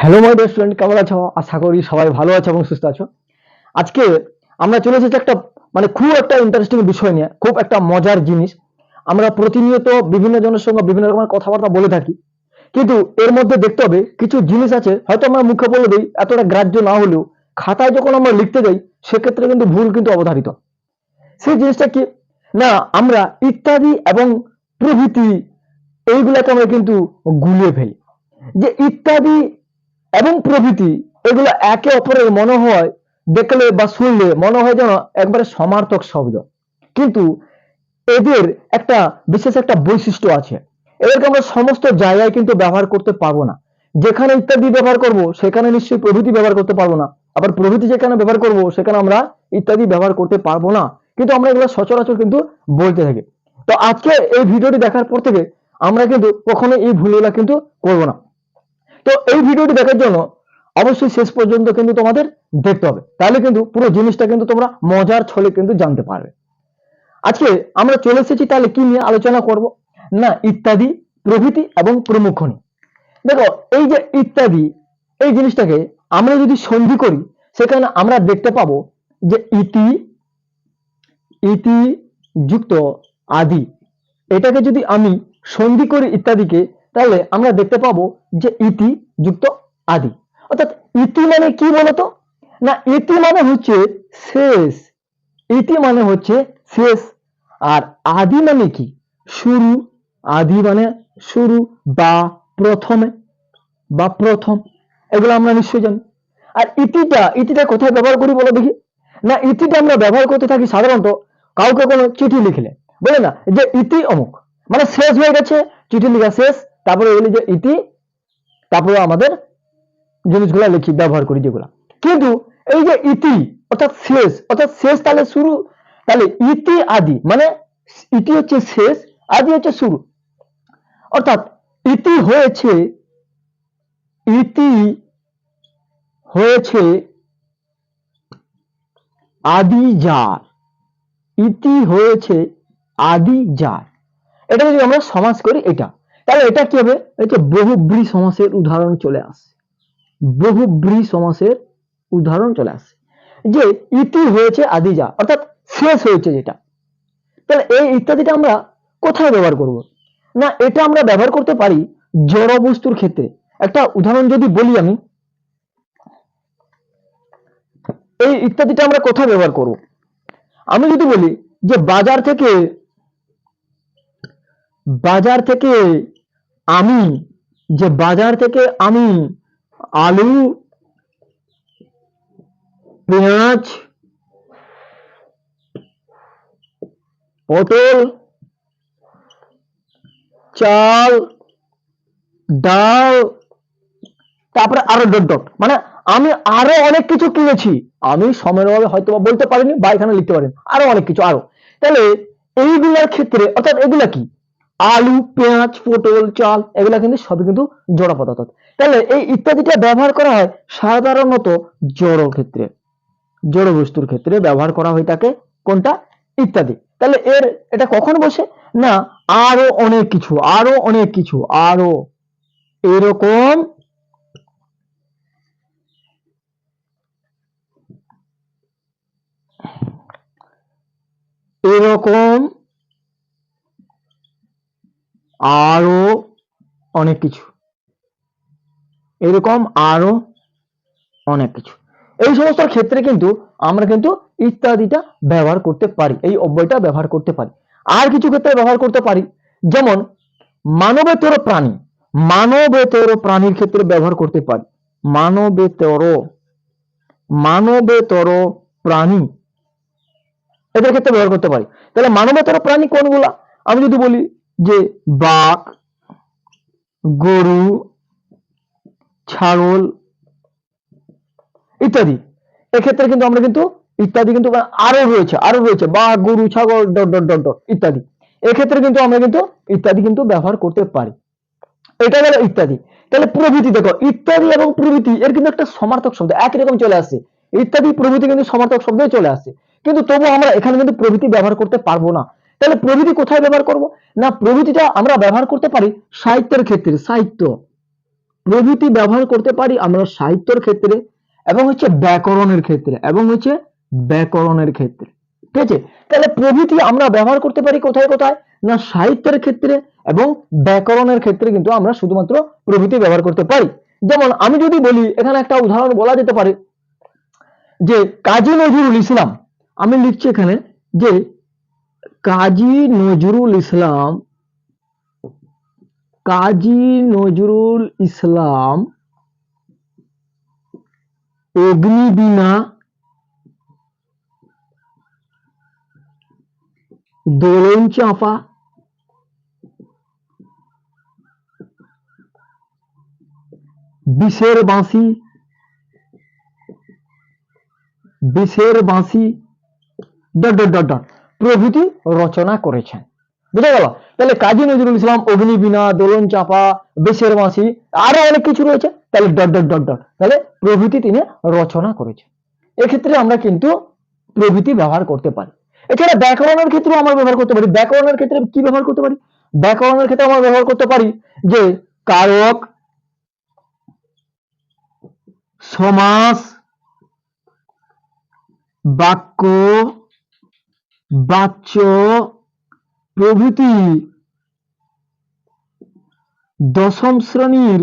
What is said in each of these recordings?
Hello my dear student কেমন আছো? আশা করি সবাই ভালো আছো এবং সুস্থ আছো। আজকে আমরা চলে এসেছি একটা মানে খুব একটা ইন্টারেস্টিং বিষয় নিয়ে, খুব একটা মজার জিনিস। আমরা প্রতিনিয়ত বিভিন্ন জনের সঙ্গে বিভিন্ন রকমের কথাবার্তা বলে থাকি। কিন্তু এর মধ্যে দেখতে হবে, কিছু জিনিস আছে, হয়তো আমরা মুখে বলে দিই, এতটা গ্রাহ্য না হলেও খাতায় যখন আমরা লিখতে যাই, সেক্ষেত্রে কিন্তু ভুল কিন্তু অবধারিত। সেই জিনিসটা কি? না, আমরা ইত্যাদি এবং প্রভৃতি, এইগুলাকে আমরা কিন্তু গুলিয়ে ফেলি। যে ইত্যাদি এবং প্রভৃতি, এগুলো একে অপরের মনে হয় দেখলে বা শুনলে মনে হয় যেন একবারে সমার্থক শব্দ। কিন্তু এদের একটা বিশেষ একটা বৈশিষ্ট্য আছে। এদেরকে আমরা সমস্ত জায়গায় কিন্তু ব্যবহার করতে পারব না। যেখানে ইত্যাদি ব্যবহার করব, সেখানে নিশ্চয়ই প্রভৃতি ব্যবহার করতে পারব না। আবার প্রভৃতি যেখানে ব্যবহার করব, সেখানে আমরা ইত্যাদি ব্যবহার করতে পারব না। কিন্তু আমরা এগুলো সচরাচর কিন্তু বলতে থাকি। তো আজকে এই ভিডিওটি দেখার পর থেকে আমরা কিন্তু কখনো এই ভুলগুলা কিন্তু করব না। তো এই ভিডিওটি দেখার জন্য অবশ্যই শেষ পর্যন্ত কিন্তু তোমাদের দেখতে হবে। তাহলে কিন্তু পুরো জিনিসটা কিন্তু তোমরা মজার ছলে কিন্তু জানতে পারবে। আজকে আমরা চলে এসেছি, তাহলে কি নিয়ে আলোচনা করব? না, ইত্যাদি, প্রভৃতি এবং প্রমুখ। দেখো, এই যে ইত্যাদি, এই জিনিসটাকে আমরা যদি সন্ধি করি, সেখানে আমরা দেখতে পাবো যে ইতি ইতি যুক্ত আদি। এটাকে যদি আমি সন্ধি করি ইত্যাদিকে তাহলে আমরা দেখতে পাবো যে ইতি যুক্ত আদি। অর্থাৎ ইতি মানে কি বলতো? না, ইতি মানে হচ্ছে শেষ। ইতি মানে হচ্ছে শেষ। আর আদি মানে কি? শুরু। আদি মানে শুরু বা প্রথমে। বা প্রথম। এগুলো আমরা নিশ্চয়ই জানি। আর ইতিটা ইতিটা কোথায় ব্যবহার করি বলো দেখি? না, ইতিটা আমরা ব্যবহার করতে থাকি সাধারণত কাউকে কোনো চিঠি লিখলে। বলে না, যে ইতি অমুক। মানে শেষ হয়ে গেছে, চিঠি লিখা শেষ। তারপরে এগুলি যে ইতি তারপরে আমাদের জিনিসগুলো লিখি, ব্যবহার করি যেগুলা। কিন্তু এই যে ইতি, অর্থাৎ শেষ অর্থাৎ শেষ তাহলে শুরু, তাহলে ইতি আদি মানে ইতি হচ্ছে শেষ, আদি হচ্ছে শুরু। অর্থাৎ ইতি হয়েছে ইতি হয়েছে আদি যার। ইতি হয়েছে আদি যার। এটা যদি আমরা সমাজ করি এটা। তাহলে এটা কি হবে? এটা বহুব্রী সমাসের উদাহরণ চলে আসে বহুব্রী সমাসের উদাহরণ চলে আসে যে ইতি হয়েছে আদি যা অর্থাৎ শেষ হয়েছে যেটা। তাহলে এই ইত্যাদিটা আমরা কোথায় ব্যবহার করব? না, এটা আমরা ব্যবহার করতে পারি জড় বস্তুর ক্ষেত্রে। একটা উদাহরণ যদি বলি আমি, এই ইত্যাদিটা আমরা কোথায় ব্যবহার করব? আমি যদি বলি যে বাজার থেকে বাজার থেকে আমি, যে বাজার থেকে আমি আলু, পেঁয়াজ, পটল, চাল, ডাল, তারপরে আরও ডট ডট মানে আমি আরও অনেক কিছু কিনেছি। আমি সময়ের অভাবে হয়তো বলতে পারিনি বা এখানে লিখতে পারিনি। আরও অনেক কিছু, আরও। তাহলে এইগুলার ক্ষেত্রে, অর্থাৎ এগুলা কি? আলু, পেঁয়াজ, পটল, চাল, এগুলা কিন্তু সবই কিন্তু জড় পদার্থ। তাহলে এই ইত্যাদিটা ব্যবহার করা হয় সাধারণত জড় ক্ষেত্রে, জড় বস্তুর ক্ষেত্রে ব্যবহার করা হয়ে থাকে কোনটা? ইত্যাদি। তাহলে এর, এটা কখন বসে? না, আরও অনেক কিছু, আরও অনেক কিছু, আরও। এরকম এরকম আরও অনেক কিছু। এরকম আরও অনেক কিছু। এই সমস্ত ক্ষেত্রে কিন্তু আমরা কিন্তু ইত্যাদিটা ব্যবহার করতে পারি, এই অব্যয়টা ব্যবহার করতে পারি। আর কিছু ক্ষেত্রে ব্যবহার করতে পারি, যেমন মানবেতর প্রাণী। মানবেতর প্রাণীর ক্ষেত্রে ব্যবহার করতে পারি। মানবেতর মানবেতর প্রাণী। এদের ক্ষেত্রে ব্যবহার করতে পারি। তাহলে মানবেতর প্রাণী কোনগুলা? আমি যদি বলি যে বাঘ, গরু, ছাগল ইত্যাদি। এক্ষেত্রে কিন্তু আমরা কিন্তু ইত্যাদি কিন্তু আরও রয়েছে আরও রয়েছে। বাঘ, গরু, ছাগল, ডট ডট ডট ডট, ইত্যাদি। এক্ষেত্রে কিন্তু আমরা কিন্তু ইত্যাদি কিন্তু ব্যবহার করতে পারি। এটা গেল ইত্যাদি। তাহলে প্রভৃতি দেখো, ইত্যাদি এবং প্রভৃতি, এর কিন্তু একটা সমার্থক শব্দ, একই রকম চলে আসে ইত্যাদি, প্রভৃতি কিন্তু সমার্থক শব্দে চলে আসে কিন্তু তবু আমরা এখানে কিন্তু প্রভৃতি ব্যবহার করতে পারব না। তাহলে প্রভৃতি কোথায় ব্যবহার করব? না, প্রভৃতিটা আমরা ব্যবহার করতে পারি সাহিত্যের ক্ষেত্রে, সাহিত্য। প্রভৃতি ব্যবহার করতে পারি আমরা সাহিত্যের ক্ষেত্রে এবং হচ্ছে ব্যাকরণের ক্ষেত্রে এবং হচ্ছে ব্যাকরণের ক্ষেত্রে। ঠিক আছে? তাহলে প্রভৃতি আমরা ব্যবহার করতে পারি কোথায় কোথায়? না, সাহিত্যের ক্ষেত্রে এবং ব্যাকরণের ক্ষেত্রে কিন্তু আমরা শুধুমাত্র প্রভৃতি ব্যবহার করতে পারি। যেমন আমি যদি বলি, এখানে একটা উদাহরণ বলা যেতে পারে যে কাজী নজরুল ইসলাম, আমি লিখছি এখানে যে কাজী নজরুল ইসলাম, কাজী নজরুল ইসলাম, অগ্নিবীণা, দোলন চাঁপা বিষের বাঁশি বিষের বাঁশি, ডট ডট ডট ডট। প্রভৃতি রচনা করেছেন। বুঝা গেল? তাহলে কাজী নজরুল ইসলাম অগ্নিবীণা দোলন চাপা, বেশের মাসি আরও অনেক কিছু রয়েছে। তাহলে ডট ডট ডট ডট। তাহলে প্রভৃতি তিনি রচনা করেছেন। এক্ষেত্রে আমরা কিন্তু প্রভৃতি ব্যবহার করতে পারি। এছাড়া ব্যাকরণের ক্ষেত্রেও আমরা ব্যবহার করতে পারি। ব্যাকরণের ক্ষেত্রে কি ব্যবহার করতে পারি? ব্যাকরণের ক্ষেত্রে আমরা ব্যবহার করতে পারি যে কারক, সমাস, বাক্য বাচ্য প্রভৃতি দশম শ্রেণির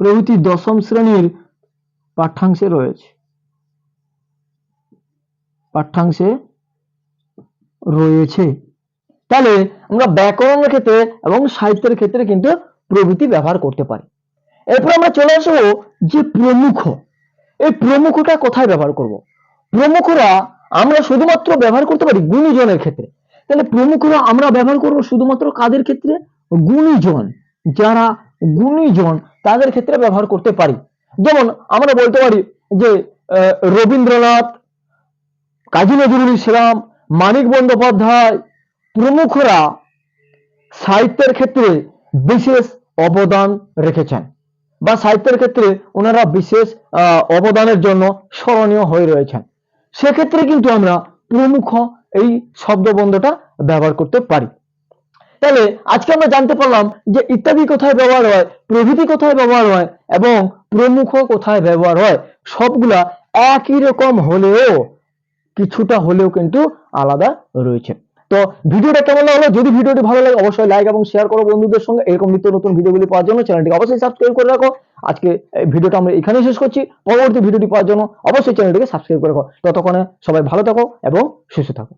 প্রভৃতি দশম শ্রেণির পাঠ্যাংশে রয়েছে। পাঠ্যাংশে রয়েছে। তাহলে আমরা ব্যাকরণের ক্ষেত্রে এবং সাহিত্যের ক্ষেত্রে কিন্তু প্রভৃতি ব্যবহার করতে পারি। এরপর আমরা চলে আসব যে প্রমুখ। এই প্রমুখটা কোথায় ব্যবহার করব? প্রমুখরা আমরা শুধুমাত্র ব্যবহার করতে পারি গুণীজনের ক্ষেত্রে। তাহলে প্রমুখরা আমরা ব্যবহার করব শুধুমাত্র কাদের ক্ষেত্রে? গুণীজন। যারা গুণীজন, তাদের ক্ষেত্রে ব্যবহার করতে পারি। যেমন আমরা বলতে পারি যে রবীন্দ্রনাথ, কাজী নজরুল ইসলাম, মানিক বন্দ্যোপাধ্যায় প্রমুখরা সাহিত্যের ক্ষেত্রে বিশেষ অবদান রেখেছেন বা সাহিত্যের ক্ষেত্রে ওনারা বিশেষ অবদানের জন্য স্মরণীয় হয়ে রয়েছেন। সেক্ষেত্রে কিন্তু আমরা প্রমুখ এই শব্দবন্ধটা ব্যবহার করতে পারি। তাহলে আজকে আমরা জানতে পারলাম যে ইত্যাদি কোথায় ব্যবহার হয়, প্রভৃতি কোথায় ব্যবহার হয় এবং প্রমুখ কোথায় ব্যবহার হয়, সবগুলা একই রকম হলেও কিছুটা হলেও কিন্তু আলাদা রয়েছে। তো ভিডিওটা কেমন লাগল? যদি ভিডিওটি ভালো লাগে, অবশ্যই লাইক এবং শেয়ার করো বন্ধুদের সঙ্গে। এরকম নিত্য নতুন ভিডিওগুলি পাওয়ার জন্য চ্যানেলটি অবশ্যই সাবস্ক্রাইব করে রাখো। আজকে ভিডিওটা আমরা এখানেই শেষ করছি। পরবর্তী ভিডিওটি পাওয়ার জন্য অবশ্যই চ্যানেলটিকে সাবস্ক্রাইব করে রাখো। ততক্ষণে সবাই ভালো থাকো এবং সুস্থ থাকো।